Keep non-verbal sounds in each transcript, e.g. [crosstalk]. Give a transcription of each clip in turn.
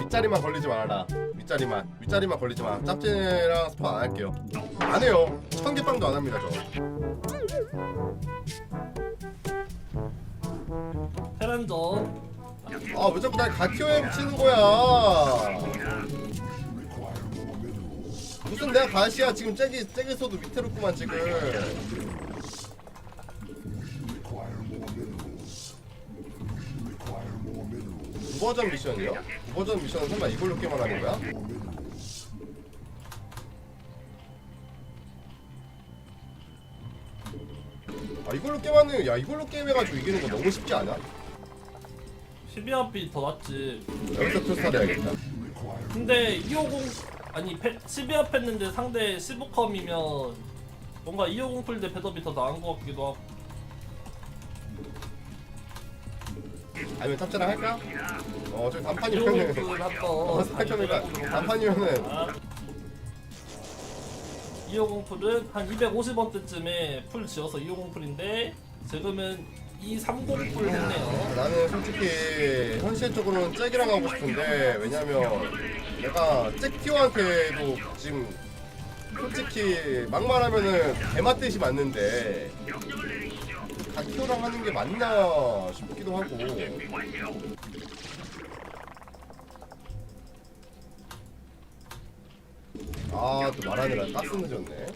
윗자리만 걸리지 말아라. 윗자리만. 윗자리만 걸리지 마. 짭제랑 스포 안 할게요. 안 해요. 천개빵도 안 합니다 테란전 저아왜 자꾸 날 가티오에 붙이는 거야? 무슨 내가 가시야. 지금 잭이 잭에서도 밑에로구만 지금 무버전 미션이요? 무버전 미션은 설마 이걸로 게임을 하는 거야? 아 이걸로 게임하는 야 이걸로 게임해가지고 이기는 거 너무 쉽지 않아? 12합이 더 낫지 여기서 투스타 해야겠다 근데 250 아니 12합 했는데 상대 15컴이면 뭔가 250풀때 배더비 더 나은 것 같기도 하고 아니면 탑재랑 할까? 어 저기 단판이면은 250풀 한번 어 생각해보니까 단판이면은 250 풀은 한 250원 대쯤에 풀 지어서 250 풀인데 지금은 230풀 했네요. 나는 솔직히 현실적으로는 잭이랑 하고 싶은데 왜냐면 내가 잭티오한테도 지금 솔직히 막말하면은 대맞듯이 맞는데 가티오랑 하는 게 맞나 싶기도 하고. 아 또 말하느라 가스 늦었네.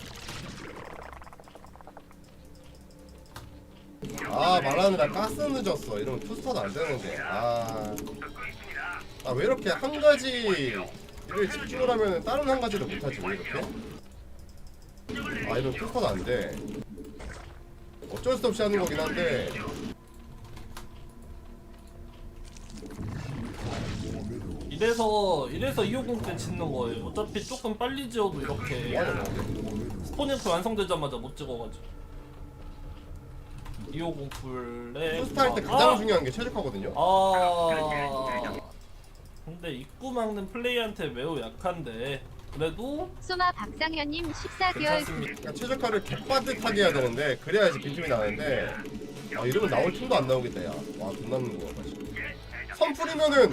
아 말하느라 가스 늦었어. 이러면 투스타도 안 되는데. 아. 아왜 이렇게 한 가지 일을 집중을 하면 다른 한 가지를 못하지 왜 이렇게? 아 이런 투스타도 안돼 어쩔 수 없이 하는 거긴 한데. 이래서 이래서 250 때 짓는 거예요. 어차피 조금 빨리 지어도 이렇게 스포니프 완성되자마자 못 찍어가지고. 250 풀에 투스타 할때 가장 중요한 게 최적화거든요. 아! 근데 입구 막는 플레이한테 매우 약한데 그래도 소마 박상현님 14개월 괜찮습니다. 그러니까 최적화를 개빠듯하게 해야 되는데 그래야지 빈틈이 나는데 아 이러면 나올 틈도 안 나오겠다 야와 돈 남는 거 봐, 지금 선풀이면은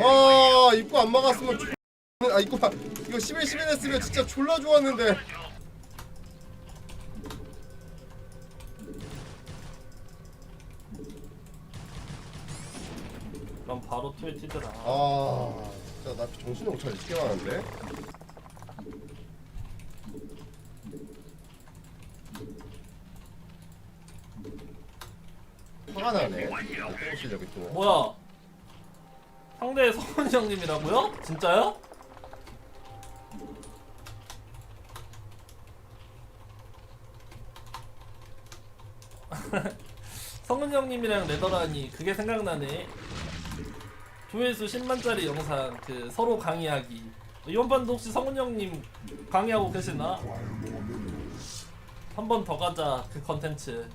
와 입구 안 막았으면 X- 아 입구 봐. 이거 11 11 했으면 진짜 졸라 좋았는데. 그럼 바로 튀더라. 아 진짜 나 정신을 못 차리지 게임 하는데 화가 나네 또 실력이 또 뭐야 상대 성훈이 형님이라고요? 진짜요? [laughs] 성훈이 형님이랑 레더라니 그게 생각나네 조회수 10만짜리 영상 그 서로 강의하기 이번 판도 혹시 성훈이 형님 강의하고 계시나? 한 번 더 가자 그 컨텐츠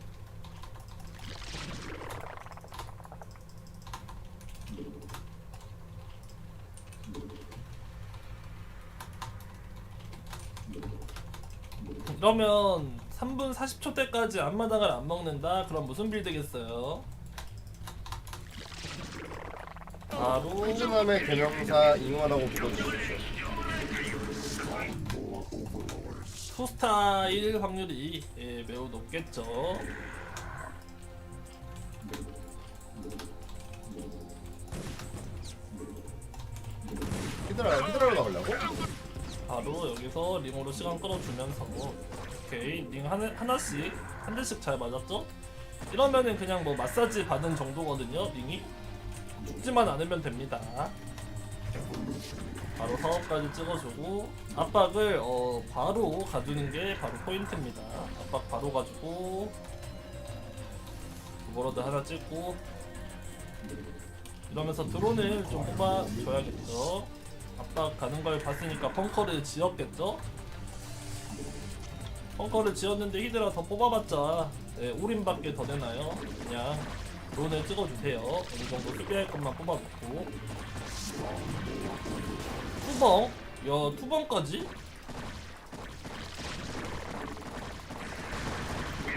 그러면 3분 40초 때까지 앞마당을 안 먹는다? 그럼 무슨 빌드겠어요? 바로 꾸준함의 대명사 잉어라고 불러주십시오 투스타일 확률이 예, 매우 높겠죠. 히드라 히드라로 나오려고? 바로 여기서 링으로 시간 끌어주면서 오케이. 링 하나, 하나씩 한 대씩 잘 맞았죠? 이러면은 그냥 뭐 마사지 받은 정도거든요 링이. 죽지만 않으면 됩니다. 바로 사업까지 찍어주고 압박을 어 바로 가두는 게 바로 포인트입니다. 압박 바로 가지고 오버로드 하나 찍고. 이러면서 드론을 좀 뽑아줘야겠죠? 압박 가는 걸 봤으니까 펑커를 지었겠죠? 펑커를 지었는데 히드라 더 뽑아봤자 네, 올인밖에 더 되나요? 그냥 드론을 찍어주세요 어느 정도 수비할 것만 뽑아놓고 투벙? 야 투벙까지?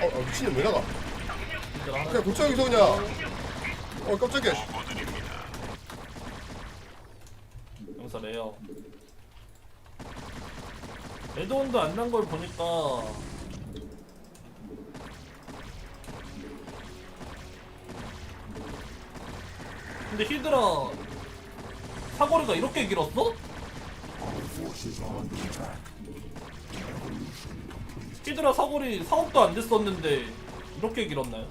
어, 어 미친놈 왜 나가? 얘들아 하나 그냥 도착 여기서 그냥 어 깜짝이야 여기서 레어 레드온도 안 난 걸 보니까 근데 히드라 사거리가 이렇게 길었어? 히드라 사거리 사업도 안 됐었는데 이렇게 길었나요?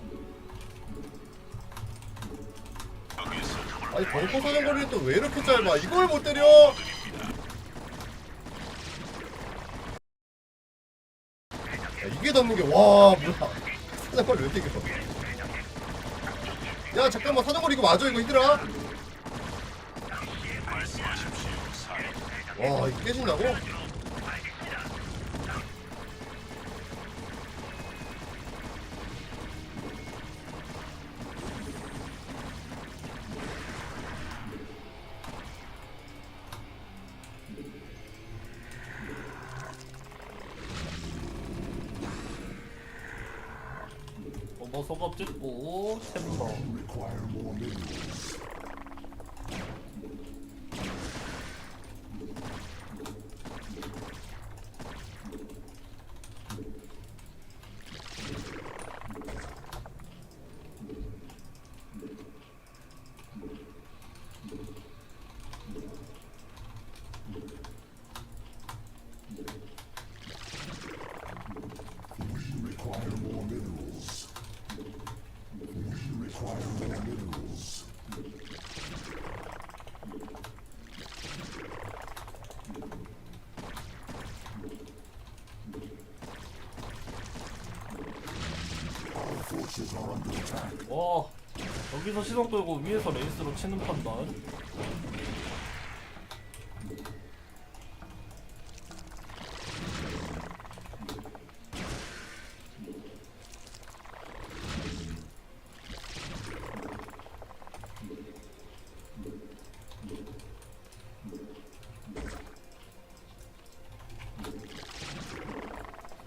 아니 벙커 사정거리는 또왜 이렇게 짧아 이걸 못 때려 야, 이게 덮는 게 와 뭐야. 사정거리 왜 이렇게 길어 야 잠깐만 사정거리 이거 맞아 이거 힘들어 와 이거 깨진다고? 소갑 찍고 템버 와 여기서 시선 끌고 위에서 레이스로 치는 판단.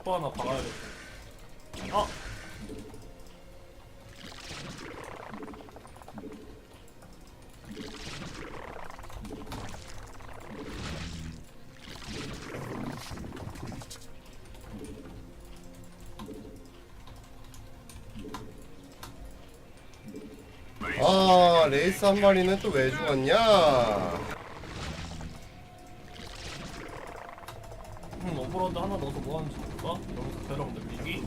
또 하나 박아야겠다 아 레이스 한 마리는 또 왜 죽었냐 음, 오버로드 하나 넣어서 뭐 하는지 볼까? 여기서 배럭 늘리기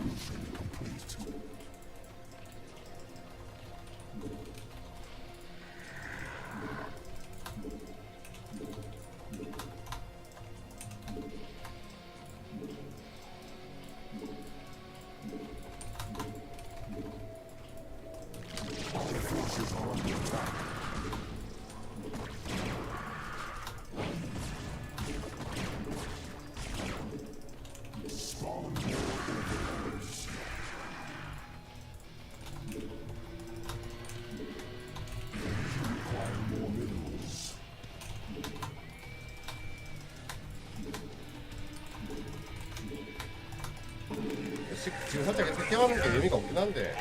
시- 지금 살짝 이렇게 깨우는 게 의미가 없긴 한데.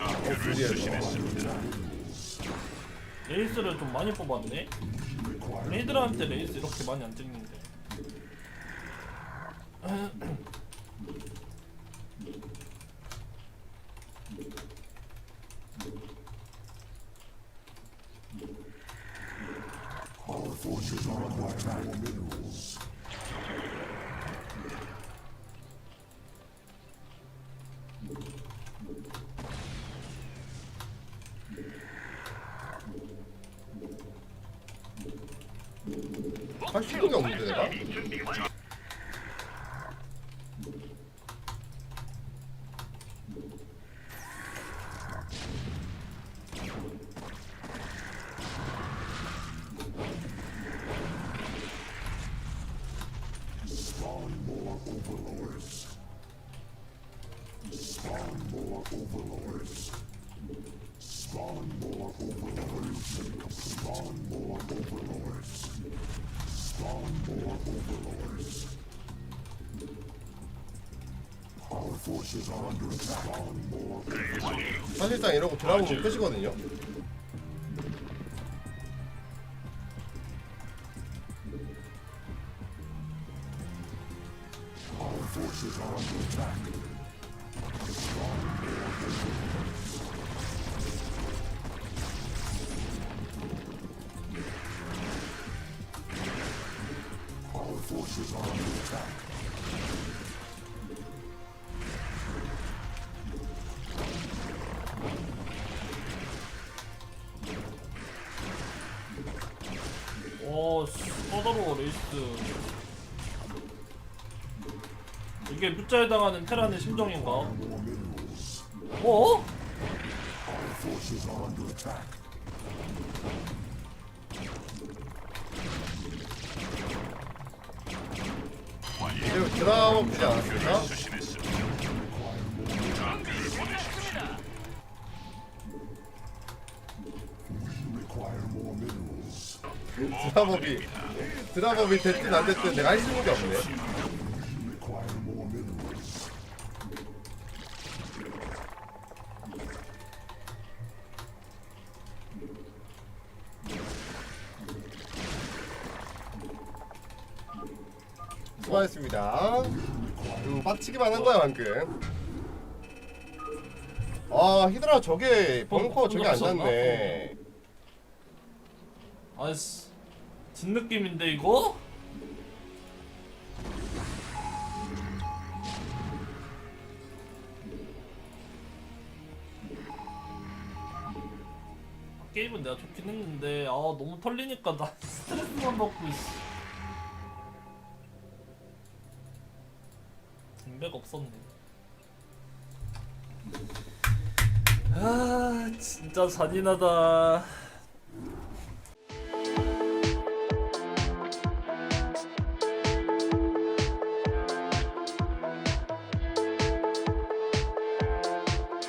어 불리해서 레이스를 좀 많이 뽑았네. 레이드한테 레이스 이렇게 많이 안 찍는데 [clears throat] [clears throat] 갈 수 있는 Spawn more overlords. Spawn more overlords. Spawn more overlords. 아, 사실상 이러고 드라곤 아, 끄시거든요. 오, 씨, 꺼더러워 레이스. 이게 풋자에 당하는 테란의 심정인가? 어? 드라곤 주지 않았습니까? 드라법이 드라법이 됐든 안 됐든 내가 할수 있는 게 없네. 수고하셨습니다. 음, 빡치기만 한 거야 방금. 아 히드라 저게 벙커 저게 안 났네. 아이씨, 진 느낌인데 이거? 게임은 내가 좋긴 했는데 아 너무 털리니까 나 [laughs] 스트레스만 받고 있어. 공백 없었네. 아 진짜 잔인하다.